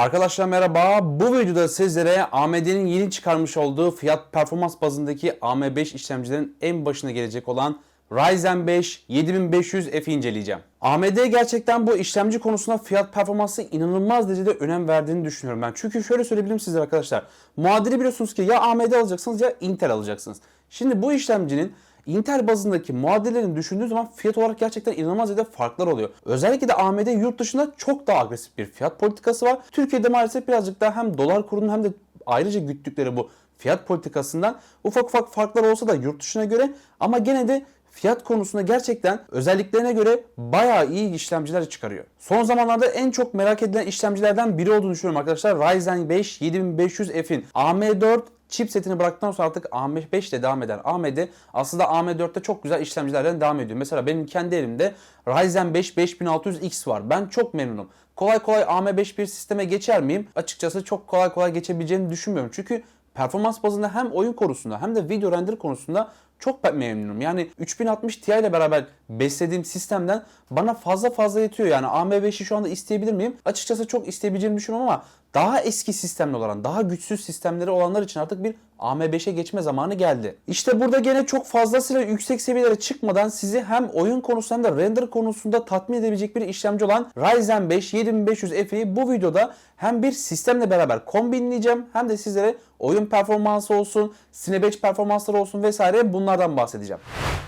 Arkadaşlar merhaba. Bu videoda sizlere AMD'nin yeni çıkarmış olduğu fiyat performans bazındaki AM5 işlemcilerin en başına gelecek olan Ryzen 5 7500F'i inceleyeceğim. AMD gerçekten bu işlemci konusunda fiyat performansı inanılmaz derecede önem verdiğini düşünüyorum ben. Çünkü şöyle söyleyebilirim sizlere arkadaşlar. Muadili biliyorsunuz ki ya AMD alacaksınız ya Intel alacaksınız. Şimdi bu işlemcinin Intel bazındaki muadillerini düşündüğü zaman fiyat olarak gerçekten inanılmaz derecede farklar oluyor. Özellikle de AMD yurt dışında çok daha agresif bir fiyat politikası var. Türkiye'de maalesef birazcık daha hem dolar kurunun hem de ayrıca güttükleri bu fiyat politikasından ufak ufak farklar olsa da yurt dışına göre ama gene de fiyat konusunda gerçekten özelliklerine göre bayağı iyi işlemciler çıkarıyor. Son zamanlarda en çok merak edilen işlemcilerden biri olduğunu düşünüyorum arkadaşlar. Ryzen 5 7500F'in AM4 chipsetini bıraktıktan sonra artık AM5 ile devam eden AMD aslında AM4'te çok güzel işlemcilerden devam ediyor. Mesela benim kendi elimde Ryzen 5 5600X var. Ben çok memnunum. Kolay kolay AM5 bir sisteme geçer miyim? Açıkçası çok kolay kolay geçebileceğini düşünmüyorum. Çünkü performans bazında hem oyun konusunda hem de video render konusunda çok memnunum. Yani 3060 Ti ile beraber beslediğim sistemden bana fazla fazla yetiyor. Yani AM5'i şu anda isteyebilir miyim? Açıkçası çok isteyebileceğimi düşünüyorum ama daha eski sistemli olan, daha güçsüz sistemleri olanlar için artık bir AM5'e geçme zamanı geldi. İşte burada gene çok fazlasıyla yüksek seviyelere çıkmadan sizi hem oyun konusunda hem de render konusunda tatmin edebilecek bir işlemci olan Ryzen 5 7500F'i bu videoda hem bir sistemle beraber kombinleyeceğim hem de sizlere oyun performansı olsun, Cinebench performansları olsun vesaire bunlardan bahsedeceğim.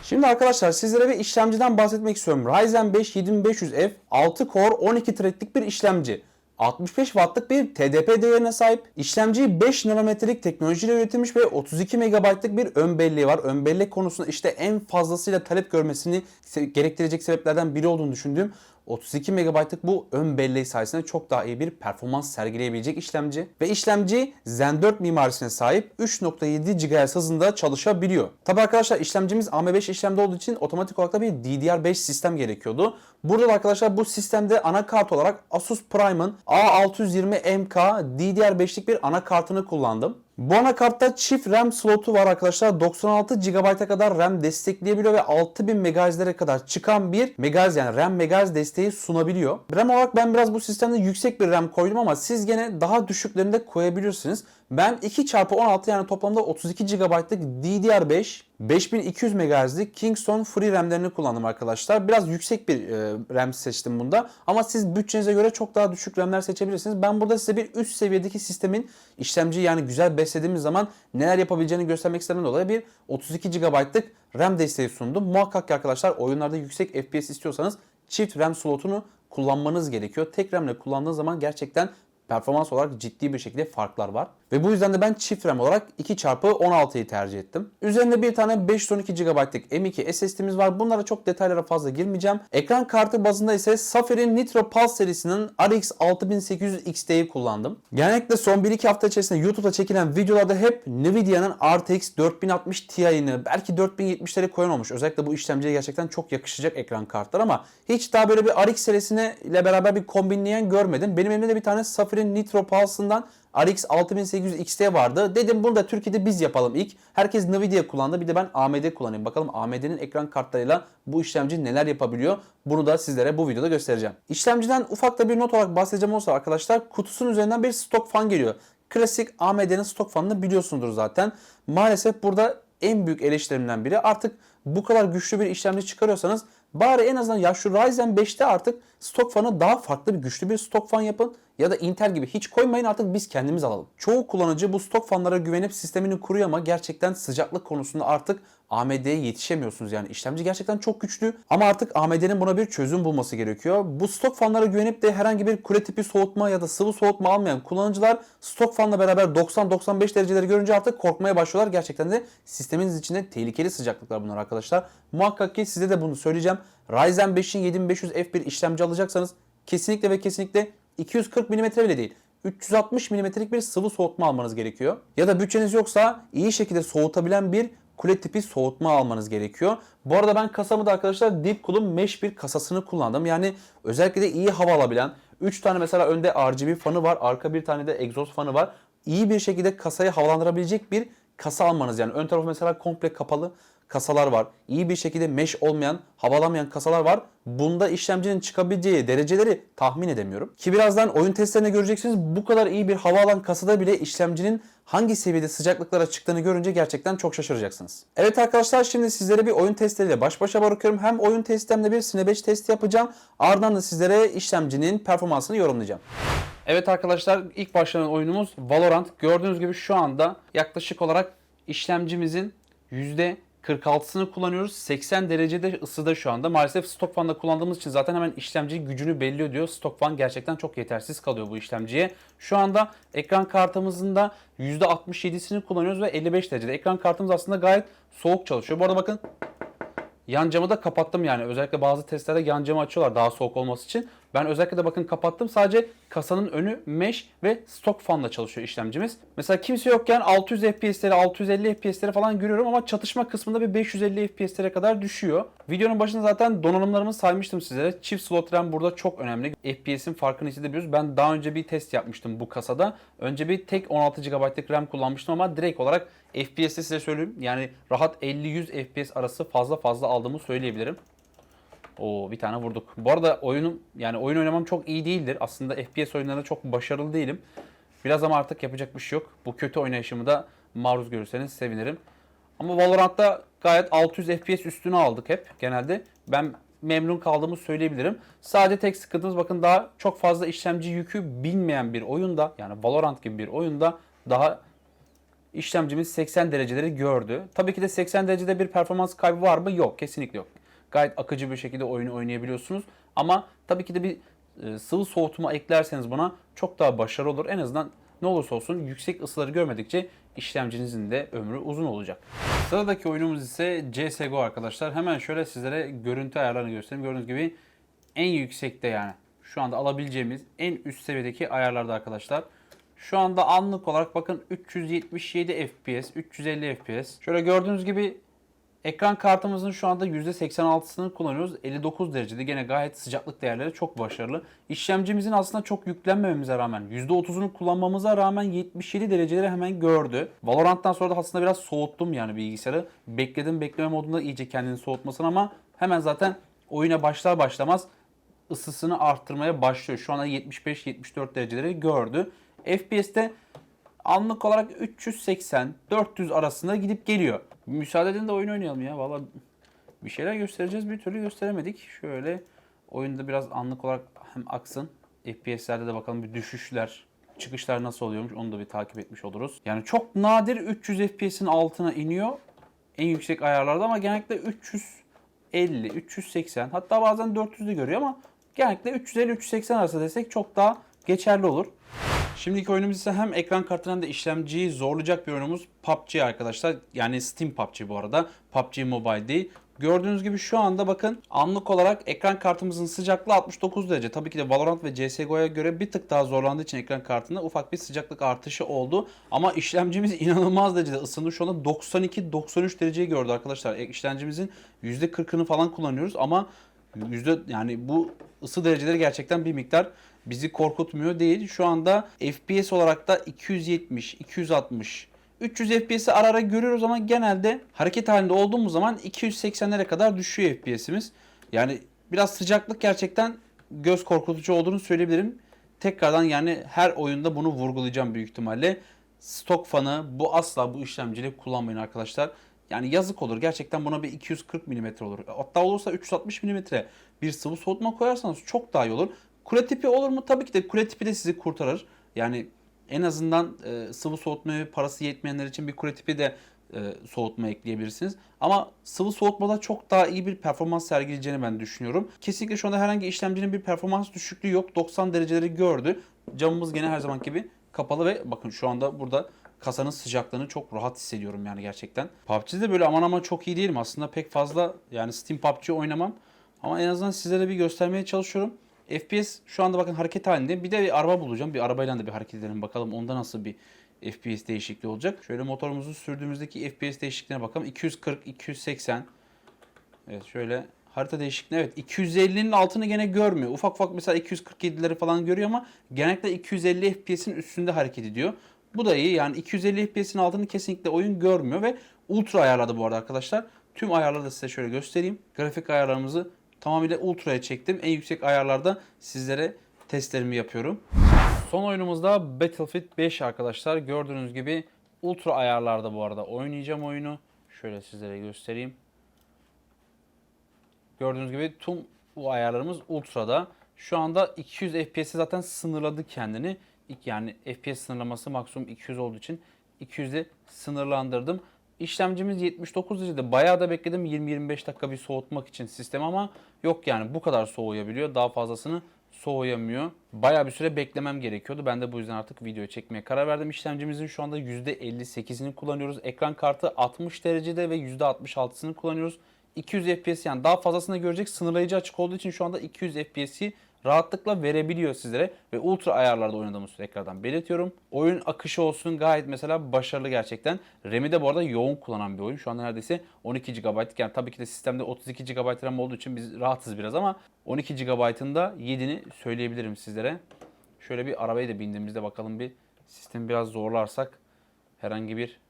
Şimdi arkadaşlar sizlere bir işlemciden bahsetmek istiyorum. Ryzen 5 7500F 6 core 12 threadlik bir işlemci. 65 wattlık bir TDP değerine sahip. İşlemci 5 nanometrelik teknolojiyle üretilmiş ve 32 MB'lık bir ön belleği var. Ön bellek konusunda işte en fazlasıyla talep görmesini gerektirecek sebeplerden biri olduğunu düşündüğüm 32 MB'lık bu ön belleği sayesinde çok daha iyi bir performans sergileyebilecek işlemci. Ve işlemci Zen 4 mimarisine sahip 3.7 GHz hızında çalışabiliyor. Tabi arkadaşlar işlemcimiz AM5 işlemde olduğu için otomatik olarak da bir DDR5 sistem gerekiyordu. Burada da arkadaşlar bu sistemde anakart olarak Asus Prime'ın A620MK DDR5'lik bir anakartını kullandım. Bu anakartta çift RAM slotu var arkadaşlar. 96 GB'a kadar RAM destekleyebiliyor ve 6000 MHz'lere kadar çıkan bir MHz yani RAM MHz desteği sunabiliyor. RAM olarak ben biraz bu sistemde yüksek bir RAM koydum ama siz gene daha düşüklerini de koyabilirsiniz. Ben 2x16 yani toplamda 32 GB'lık DDR5 5200 MHz'lik Kingston Free RAM'lerini kullandım arkadaşlar. Biraz yüksek bir e, RAM seçtim bunda. Ama siz bütçenize göre çok daha düşük RAM'ler seçebilirsiniz. Ben burada size bir üst seviyedeki sistemin işlemci yani güzel beslediğimiz zaman neler yapabileceğini göstermek istediğimden dolayı bir 32 GB'lık RAM desteği sundum. Muhakkak ki arkadaşlar oyunlarda yüksek FPS istiyorsanız çift RAM slotunu kullanmanız gerekiyor. Tek RAM ile kullandığınız zaman gerçekten performans olarak ciddi bir şekilde farklar var. Ve bu yüzden de ben çift RAM olarak 2x16'yı tercih ettim. Üzerinde bir tane 512 GB'lık M2 SSD'miz var. Bunlara çok detaylara fazla girmeyeceğim. Ekran kartı bazında ise Safer'in Nitro Pulse serisinin RX 6800 XT'yi kullandım. Genellikle son 1-2 hafta içerisinde YouTube'da çekilen videolarda hep Nvidia'nın RTX 4060 Ti'ini belki 4070'leri koyan olmuş. Özellikle bu işlemciye gerçekten çok yakışacak ekran kartlar ama hiç daha böyle bir RX serisine ile beraber bir kombinleyen görmedim. Benim elimde de bir tane Safer'in Nitro Pulse'ından RX 6800 XT vardı. Dedim bunu da Türkiye'de biz yapalım ilk. Herkes Nvidia kullandı. Bir de ben AMD kullanayım. Bakalım AMD'nin ekran kartlarıyla bu işlemci neler yapabiliyor. Bunu da sizlere bu videoda göstereceğim. İşlemciden ufak da bir not olarak bahsedeceğim olsa arkadaşlar kutusunun üzerinden bir stok fan geliyor. Klasik AMD'nin stok fanını biliyorsundur zaten. Maalesef burada en büyük eleştirimden biri artık bu kadar güçlü bir işlemci çıkarıyorsanız bari en azından ya şu Ryzen 5'te artık stok fanı daha farklı bir güçlü bir stok fan yapın ya da Intel gibi hiç koymayın artık biz kendimiz alalım. Çoğu kullanıcı bu stok fanlara güvenip sistemini kuruyor ama gerçekten sıcaklık konusunda artık AMD'ye yetişemiyorsunuz yani işlemci gerçekten çok güçlü ama artık AMD'nin buna bir çözüm bulması gerekiyor. Bu stok fanlara güvenip de herhangi bir kule tipi soğutma ya da sıvı soğutma almayan kullanıcılar stok fanla beraber 90-95 dereceleri görünce artık korkmaya başlıyorlar. Gerçekten de sisteminiz içinde tehlikeli sıcaklıklar bunlar arkadaşlar. Muhakkak ki size de bunu söyleyeceğim. Ryzen 5'in 7500F1 işlemci alacaksanız kesinlikle ve kesinlikle 240 mm bile değil. 360 mm'lik bir sıvı soğutma almanız gerekiyor. Ya da bütçeniz yoksa iyi şekilde soğutabilen bir kule tipi soğutma almanız gerekiyor. Bu arada ben kasamı da arkadaşlar Deepcool'un mesh bir kasasını kullandım. Yani özellikle de iyi hava alabilen 3 tane mesela önde RGB fanı var. Arka bir tane de egzoz fanı var. İyi bir şekilde kasayı havalandırabilecek bir kasa almanız yani. Ön tarafı mesela komple kapalı. Kasalar var. İyi bir şekilde mesh olmayan, havalamayan kasalar var. Bunda işlemcinin çıkabileceği dereceleri tahmin edemiyorum. Ki birazdan oyun testlerinde göreceksiniz bu kadar iyi bir hava alan kasada bile işlemcinin hangi seviyede sıcaklıklara çıktığını görünce gerçekten çok şaşıracaksınız. Evet arkadaşlar şimdi sizlere bir oyun testleriyle baş başa bırakıyorum. Hem oyun testimde bir Cinebench testi yapacağım. Ardından da sizlere işlemcinin performansını yorumlayacağım. Evet arkadaşlar ilk başlayan oyunumuz Valorant. Gördüğünüz gibi şu anda yaklaşık olarak işlemcimizin %46'sını kullanıyoruz. 80 derecede ısıda şu anda. Maalesef stok fanla kullandığımız için zaten hemen işlemci gücünü belli diyor. Stok fan gerçekten çok yetersiz kalıyor bu işlemciye. Şu anda ekran kartımızın da %67'sini kullanıyoruz ve 55 derecede. Ekran kartımız aslında gayet soğuk çalışıyor. Bu arada bakın Yan camı da kapattım yani. Özellikle bazı testlerde yan camı açıyorlar daha soğuk olması için. Ben özellikle de bakın kapattım. Sadece kasanın önü mesh ve stok fanla çalışıyor işlemcimiz. Mesela kimse yokken 600 FPS'leri, 650 FPS'leri falan görüyorum ama çatışma kısmında bir 550 FPS'lere kadar düşüyor. Videonun başında zaten donanımlarımı saymıştım sizlere. Çift slot RAM burada çok önemli. FPS'in farkını hissedebiliyoruz. Ben daha önce bir test yapmıştım bu kasada. Önce bir tek 16 GB'lık RAM kullanmıştım ama direkt olarak FPS'te size söyleyeyim. Yani rahat 50-100 FPS arası fazla fazla aldığımı söyleyebilirim. Oo bir tane vurduk. Bu arada oyunum yani oyun oynamam çok iyi değildir. Aslında FPS oyunlarında çok başarılı değilim. Biraz ama artık yapacak bir şey yok. Bu kötü oynayışımı da maruz görürseniz sevinirim. Ama Valorant'ta gayet 600 FPS üstüne aldık hep genelde. Ben memnun kaldığımı söyleyebilirim. Sadece tek sıkıntımız bakın daha çok fazla işlemci yükü bilmeyen bir oyunda yani Valorant gibi bir oyunda daha işlemcimiz 80 dereceleri gördü. Tabii ki de 80 derecede bir performans kaybı var mı? Yok, kesinlikle yok. Gayet akıcı bir şekilde oyunu oynayabiliyorsunuz. Ama tabii ki de bir e, sıvı soğutma eklerseniz buna çok daha başarılı olur. En azından ne olursa olsun yüksek ısıları görmedikçe işlemcinizin de ömrü uzun olacak. Sıradaki oyunumuz ise CSGO arkadaşlar. Hemen şöyle sizlere görüntü ayarlarını göstereyim. Gördüğünüz gibi en yüksekte yani şu anda alabileceğimiz en üst seviyedeki ayarlarda arkadaşlar. Şu anda anlık olarak bakın 377 FPS, 350 FPS. Şöyle gördüğünüz gibi ekran kartımızın şu anda %86'sını kullanıyoruz. 59 derecede gene gayet sıcaklık değerleri çok başarılı. İşlemcimizin aslında çok yüklenmememize rağmen %30'unu kullanmamıza rağmen 77 dereceleri hemen gördü. Valorant'tan sonra da aslında biraz soğuttum yani bilgisayarı. Bekledim bekleme modunda iyice kendini soğutmasın ama hemen zaten oyuna başlar başlamaz ısısını arttırmaya başlıyor. Şu anda 75-74 dereceleri gördü. FPS'te anlık olarak 380-400 arasında gidip geliyor. Müsaade edin de oyun oynayalım ya. Valla bir şeyler göstereceğiz bir türlü gösteremedik. Şöyle oyunda biraz anlık olarak hem aksın. FPS'lerde de bakalım bir düşüşler, çıkışlar nasıl oluyormuş onu da bir takip etmiş oluruz. Yani çok nadir 300 FPS'in altına iniyor en yüksek ayarlarda ama genellikle 350, 380 hatta bazen 400'de görüyor ama genellikle 350-380 arası desek çok daha geçerli olur. Şimdiki oyunumuz ise hem ekran kartını hem de işlemciyi zorlayacak bir oyunumuz PUBG arkadaşlar. Yani Steam PUBG bu arada. PUBG Mobile değil. Gördüğünüz gibi şu anda bakın anlık olarak ekran kartımızın sıcaklığı 69 derece. Tabii ki de Valorant ve CSGO'ya göre bir tık daha zorlandığı için ekran kartında ufak bir sıcaklık artışı oldu. Ama işlemcimiz inanılmaz derecede ısındı. Şu anda 92-93 dereceyi gördü arkadaşlar. E, İşlemcimizin %40'ını falan kullanıyoruz ama yüzde yani bu ısı dereceleri gerçekten bir miktar bizi korkutmuyor değil. Şu anda FPS olarak da 270, 260, 300 FPS'i ara ara görüyoruz ama genelde hareket halinde olduğumuz zaman 280'lere kadar düşüyor FPS'imiz. Yani biraz sıcaklık gerçekten göz korkutucu olduğunu söyleyebilirim. Tekrardan yani her oyunda bunu vurgulayacağım büyük ihtimalle. Stok fanı bu asla bu işlemciyle kullanmayın arkadaşlar. Yani yazık olur. Gerçekten buna bir 240 mm olur. Hatta olursa 360 mm bir sıvı soğutma koyarsanız çok daha iyi olur. Kule tipi olur mu? Tabii ki de kule tipi de sizi kurtarır. Yani en azından e, sıvı soğutmaya parası yetmeyenler için bir kule tipi de e, soğutma ekleyebilirsiniz. Ama sıvı soğutmada çok daha iyi bir performans sergileyeceğini ben düşünüyorum. Kesinlikle şu anda herhangi işlemcinin bir performans düşüklüğü yok. 90 dereceleri gördü. Camımız gene her zaman gibi kapalı ve bakın şu anda burada kasanın sıcaklığını çok rahat hissediyorum yani gerçekten. PUBG'de böyle aman aman çok iyi değilim. Aslında pek fazla yani Steam PUBG oynamam. Ama en azından sizlere bir göstermeye çalışıyorum. FPS şu anda bakın hareket halinde. Bir de bir araba bulacağım. Bir arabayla da bir hareket edelim bakalım. Onda nasıl bir FPS değişikliği olacak. Şöyle motorumuzu sürdüğümüzdeki FPS değişikliğine bakalım. 240, 280. Evet şöyle harita değişikliği evet 250'nin altını gene görmüyor. Ufak ufak mesela 247'leri falan görüyor ama genellikle 250 FPS'in üstünde hareket ediyor. Bu da iyi yani 250 FPS'in altını kesinlikle oyun görmüyor ve ultra ayarladı bu arada arkadaşlar. Tüm ayarları da size şöyle göstereyim. Grafik ayarlarımızı tamamıyla ultra'ya çektim. En yüksek ayarlarda sizlere testlerimi yapıyorum. Son oyunumuzda Battlefield 5 arkadaşlar. Gördüğünüz gibi ultra ayarlarda bu arada oynayacağım oyunu. Şöyle sizlere göstereyim. Gördüğünüz gibi tüm bu ayarlarımız ultra'da. Şu anda 200 FPS'e zaten sınırladı kendini. Yani FPS sınırlaması maksimum 200 olduğu için 200'e sınırlandırdım. İşlemcimiz 79 derecede. Bayağı da bekledim 20-25 dakika bir soğutmak için sistem ama yok yani bu kadar soğuyabiliyor. Daha fazlasını soğuyamıyor. Bayağı bir süre beklemem gerekiyordu. Ben de bu yüzden artık video çekmeye karar verdim. İşlemcimizin şu anda %58'ini kullanıyoruz. Ekran kartı 60 derecede ve %66'sını kullanıyoruz. 200 FPS yani daha fazlasını görecek sınırlayıcı açık olduğu için şu anda 200 FPS'i rahatlıkla verebiliyor sizlere ve ultra ayarlarda oynadığımız tekrardan belirtiyorum. Oyun akışı olsun gayet mesela başarılı gerçekten. RAM'i de bu arada yoğun kullanan bir oyun. Şu anda neredeyse 12 GB yani tabii ki de sistemde 32 GB RAM olduğu için biz rahatız biraz ama 12 GB'ın da yediğini söyleyebilirim sizlere. Şöyle bir arabaya da bindiğimizde bakalım bir sistemi biraz zorlarsak herhangi bir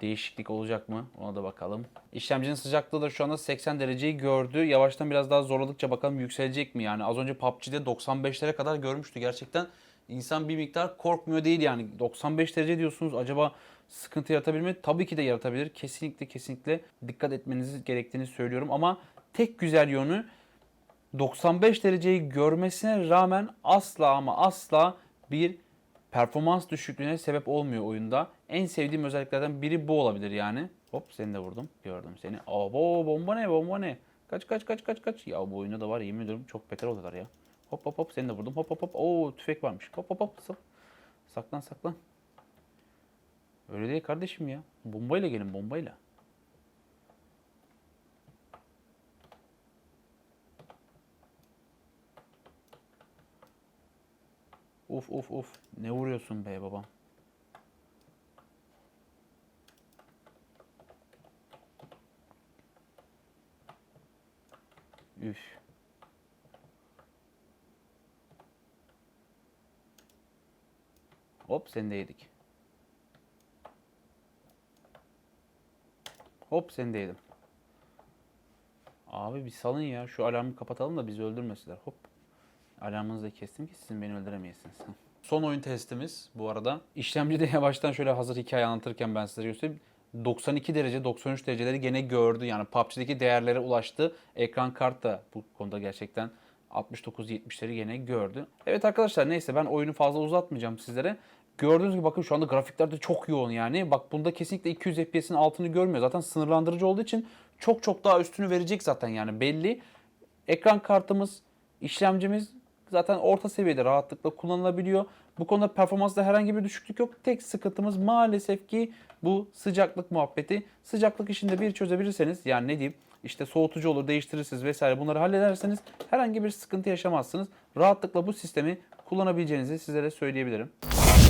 değişiklik olacak mı? Ona da bakalım. İşlemcinin sıcaklığı da şu anda 80 dereceyi gördü. Yavaştan biraz daha zorladıkça bakalım yükselecek mi? Yani az önce PUBG'de 95'lere kadar görmüştü. Gerçekten insan bir miktar korkmuyor değil yani. 95 derece diyorsunuz acaba sıkıntı yaratabilir mi? Tabii ki de yaratabilir. Kesinlikle kesinlikle dikkat etmeniz gerektiğini söylüyorum. Ama tek güzel yönü 95 dereceyi görmesine rağmen asla ama asla bir performans düşüklüğüne sebep olmuyor oyunda. En sevdiğim özelliklerden biri bu olabilir yani. Hop seni de vurdum. Gördüm seni. Abo bomba ne bomba ne? Kaç kaç kaç kaç kaç. Ya bu oyunda da var yemin ediyorum çok beter oluyorlar ya. Hop hop hop seni de vurdum. Hop hop hop. Oo tüfek varmış. Hop hop hop. Saklan saklan. Öyle değil kardeşim ya. Bombayla gelin bombayla. Uf uf uf. Ne vuruyorsun be babam? Üf. Hop seni de yedik. Hop seni de yedim. Abi bir salın ya. Şu alarmı kapatalım da bizi öldürmesinler. Hop. Alarmınızı da kestim ki sizin beni öldüremeyesiniz. Son oyun testimiz bu arada. İşlemcide yavaştan şöyle hazır hikaye anlatırken ben size göstereyim. 92 derece, 93 dereceleri gene gördü. Yani PUBG'deki değerlere ulaştı. Ekran kart da bu konuda gerçekten 69-70'leri gene gördü. Evet arkadaşlar neyse ben oyunu fazla uzatmayacağım sizlere. Gördüğünüz gibi bakın şu anda grafikler de çok yoğun yani. Bak bunda kesinlikle 200 FPS'in altını görmüyor. Zaten sınırlandırıcı olduğu için çok çok daha üstünü verecek zaten yani belli. Ekran kartımız, işlemcimiz zaten orta seviyede rahatlıkla kullanılabiliyor. Bu konuda performansta herhangi bir düşüklük yok. Tek sıkıntımız maalesef ki bu sıcaklık muhabbeti. Sıcaklık işinde bir çözebilirseniz yani ne diyeyim işte soğutucu olur değiştirirsiniz vesaire bunları hallederseniz herhangi bir sıkıntı yaşamazsınız. Rahatlıkla bu sistemi kullanabileceğinizi sizlere söyleyebilirim.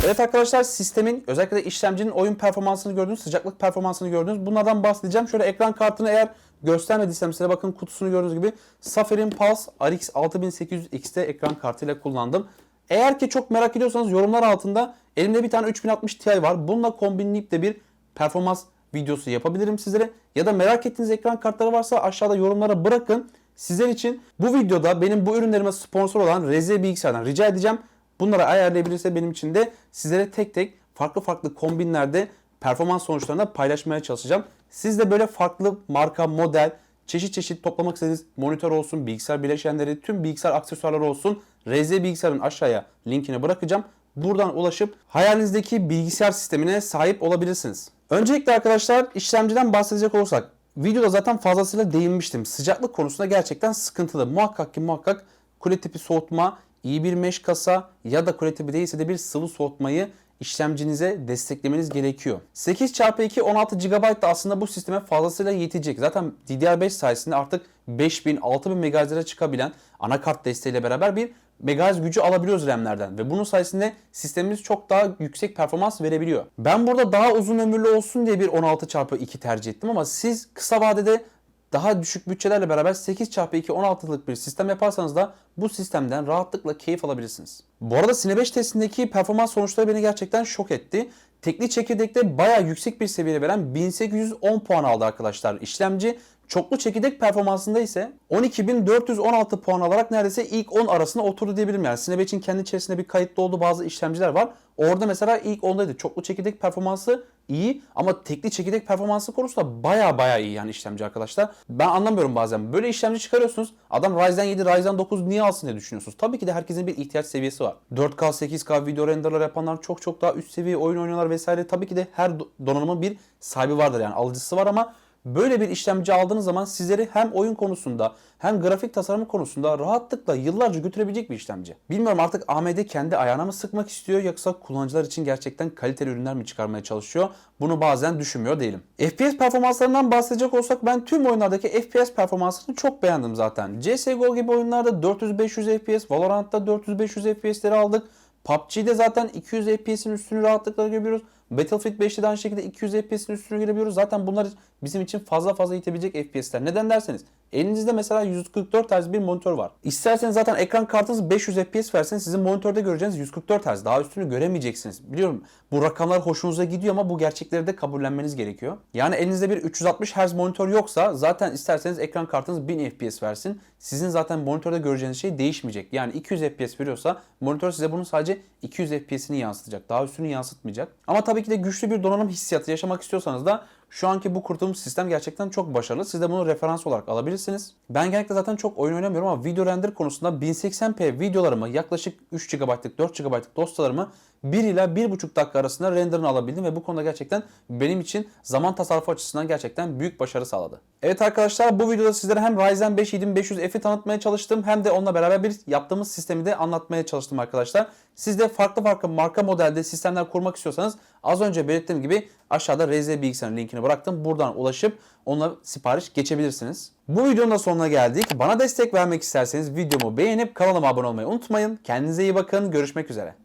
Evet arkadaşlar sistemin özellikle işlemcinin oyun performansını gördünüz, sıcaklık performansını gördünüz. Bunlardan bahsedeceğim. Şöyle ekran kartını eğer göstermediysem size bakın kutusunu gördüğünüz gibi Safer'in Pulse RX 6800 XT ekran kartıyla kullandım. Eğer ki çok merak ediyorsanız yorumlar altında elimde bir tane 3060 Ti var. Bununla kombinleyip de bir performans videosu yapabilirim sizlere. Ya da merak ettiğiniz ekran kartları varsa aşağıda yorumlara bırakın. Sizler için bu videoda benim bu ürünlerime sponsor olan Reze Bilgisayar'dan rica edeceğim. Bunları ayarlayabilirse benim için de sizlere tek tek farklı farklı kombinlerde performans sonuçlarını paylaşmaya çalışacağım. Siz de böyle farklı marka, model, çeşit çeşit toplamak istediğiniz monitör olsun, bilgisayar bileşenleri, tüm bilgisayar aksesuarları olsun. RZ Bilgisayar'ın aşağıya linkini bırakacağım. Buradan ulaşıp hayalinizdeki bilgisayar sistemine sahip olabilirsiniz. Öncelikle arkadaşlar işlemciden bahsedecek olursak videoda zaten fazlasıyla değinmiştim. Sıcaklık konusunda gerçekten sıkıntılı. Muhakkak ki muhakkak kule tipi soğutma, iyi bir mesh kasa ya da kule tipi değilse de bir sıvı soğutmayı işlemcinize desteklemeniz gerekiyor. 8x2 16 GB da aslında bu sisteme fazlasıyla yetecek. Zaten DDR5 sayesinde artık 5000 6000 MHz'e çıkabilen anakart desteğiyle beraber bir MHz gücü alabiliyoruz RAM'lerden ve bunun sayesinde sistemimiz çok daha yüksek performans verebiliyor. Ben burada daha uzun ömürlü olsun diye bir 16x2 tercih ettim ama siz kısa vadede daha düşük bütçelerle beraber 8x2 16'lık bir sistem yaparsanız da bu sistemden rahatlıkla keyif alabilirsiniz. Bu arada Cine 5 testindeki performans sonuçları beni gerçekten şok etti. Tekli çekirdekte bayağı yüksek bir seviyede veren 1810 puan aldı arkadaşlar işlemci. Çoklu çekirdek performansında ise 12.416 puan alarak neredeyse ilk 10 arasında oturdu diyebilirim. Yani Cinebench'in kendi içerisinde bir kayıtlı olduğu bazı işlemciler var. Orada mesela ilk 10'daydı. Çoklu çekirdek performansı iyi ama tekli çekirdek performansı konusunda baya baya iyi yani işlemci arkadaşlar. Ben anlamıyorum bazen. Böyle işlemci çıkarıyorsunuz. Adam Ryzen 7, Ryzen 9 niye alsın diye düşünüyorsunuz. Tabii ki de herkesin bir ihtiyaç seviyesi var. 4K, 8K video renderlar yapanlar çok çok daha üst seviye oyun oynuyorlar vesaire. Tabii ki de her do- donanımın bir sahibi vardır yani alıcısı var ama Böyle bir işlemci aldığınız zaman sizleri hem oyun konusunda hem grafik tasarımı konusunda rahatlıkla yıllarca götürebilecek bir işlemci. Bilmiyorum artık AMD kendi ayağına mı sıkmak istiyor yoksa kullanıcılar için gerçekten kaliteli ürünler mi çıkarmaya çalışıyor? Bunu bazen düşünmüyor değilim. FPS performanslarından bahsedecek olsak ben tüm oyunlardaki FPS performansını çok beğendim zaten. CSGO gibi oyunlarda 400-500 FPS, Valorant'ta 400-500 FPS'leri aldık. PUBG'de zaten 200 FPS'in üstünü rahatlıkla görebiliyoruz. Battlefield 5'te de aynı şekilde 200 FPS'in üstünü görebiliyoruz. Zaten bunlar bizim için fazla fazla itebilecek FPS'ler. Neden derseniz elinizde mesela 144 Hz bir monitör var. İsterseniz zaten ekran kartınız 500 FPS versin sizin monitörde göreceğiniz 144 Hz. Daha üstünü göremeyeceksiniz. Biliyorum bu rakamlar hoşunuza gidiyor ama bu gerçekleri de kabullenmeniz gerekiyor. Yani elinizde bir 360 Hz monitör yoksa zaten isterseniz ekran kartınız 1000 FPS versin. Sizin zaten monitörde göreceğiniz şey değişmeyecek. Yani 200 FPS veriyorsa monitör size bunun sadece 200 FPS'ini yansıtacak. Daha üstünü yansıtmayacak. Ama tabii ki de güçlü bir donanım hissiyatı yaşamak istiyorsanız da şu anki bu kurduğumuz sistem gerçekten çok başarılı. Siz de bunu referans olarak alabilirsiniz. Ben genellikle zaten çok oyun oynamıyorum ama video render konusunda 1080p videolarımı yaklaşık 3 GB'lık 4 GB'lık dosyalarımı 1 ile 1,5 dakika arasında renderını alabildim ve bu konuda gerçekten benim için zaman tasarrufu açısından gerçekten büyük başarı sağladı. Evet arkadaşlar bu videoda sizlere hem Ryzen 5 7500F'i tanıtmaya çalıştım hem de onunla beraber bir yaptığımız sistemi de anlatmaya çalıştım arkadaşlar. Siz de farklı farklı marka modelde sistemler kurmak istiyorsanız az önce belirttiğim gibi aşağıda RZ bilgisayarın linkini bıraktım. Buradan ulaşıp onunla sipariş geçebilirsiniz. Bu videonun da sonuna geldik. Bana destek vermek isterseniz videomu beğenip kanalıma abone olmayı unutmayın. Kendinize iyi bakın. Görüşmek üzere.